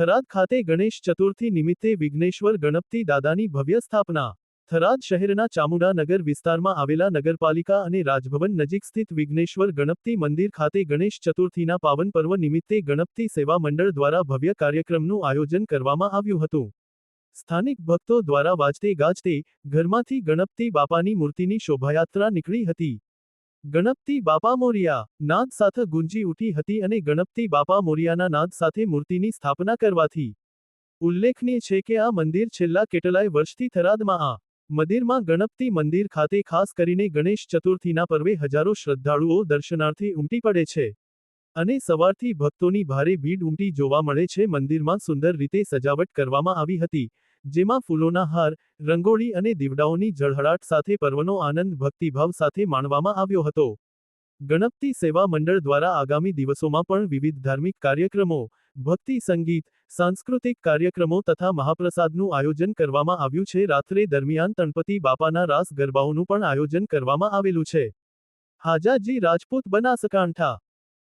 થરાદ ખાતે ગણેશ ચતુર્થી નિમિત્તે વિઘ્નેશ્વર ગણપતિ દાદાની ભવ્ય સ્થાપના. થરાદ શહેરના ચામુંડાનગર વિસ્તારમાં આવેલા નગરપાલિકા અને રાજભવન નજીક સ્થિત વિઘ્નેશ્વર ગણપતિ મંદિર ખાતે ગણેશ ચતુર્થીના પાવન પર્વ નિમિત્તે ગણપતિ સેવા મંડળ દ્વારા ભવ્ય કાર્યક્રમનું આયોજન કરવામાં આવ્યું હતું. સ્થાનિક ભક્તો દ્વારા વાજતે ગાજતે ઘરમાંથી ગણપતિ બાપાની મૂર્તિની શોભાયાત્રા નીકળી હતી. ગણપતિ બાપા મોરિયા નાદ સાથે ગુંજી ઉઠી હતી અને ગણપતિ બાપા મોરિયાના નાદ સાથે મૂર્તિની સ્થાપના કરવાથી ઉલ્લેખનીય છે કે આ મંદિર છેલ્લા કેટલાય વર્ષથી થરાદમાં આ મંદિરમાં ગણપતિ મંદિર ખાતે ખાસ કરીને ગણેશ ચતુર્થીના પર્વે હજારો શ્રદ્ધાળુઓ દર્શનાર્થે ઉમટી પડે છે અને સવારથી ભક્તોની ભારે ભીડ ઉમટી જોવા મળે છે. મંદિરમાં સુંદર રીતે સજાવટ કરવામાં આવી હતી. જેમાં ફૂલોના હાર, રંગોળી અને દીવડાઓની ઝળહળાટ સાથે પર્વનો આનંદ ભક્તિભાવ સાથે માણવામાં આવ્યો હતો. ગણપતિ સેવા મંડળ દ્વારા આગામી દિવસોમાં પણ વિવિધ ધાર્મિક કાર્યક્રમો, ભક્તિ સંગીત, સાંસ્કૃતિક કાર્યક્રમો તથા મહાપ્રસાદનું આયોજન કરવામાં આવ્યું છે. રાત્રે દરમિયાન તણપતિ બાપાના રાસ ગરબાઓનું પણ આયોજન કરવામાં આવેલું છે. હાજાજી રાજપૂત બનાસકાંઠા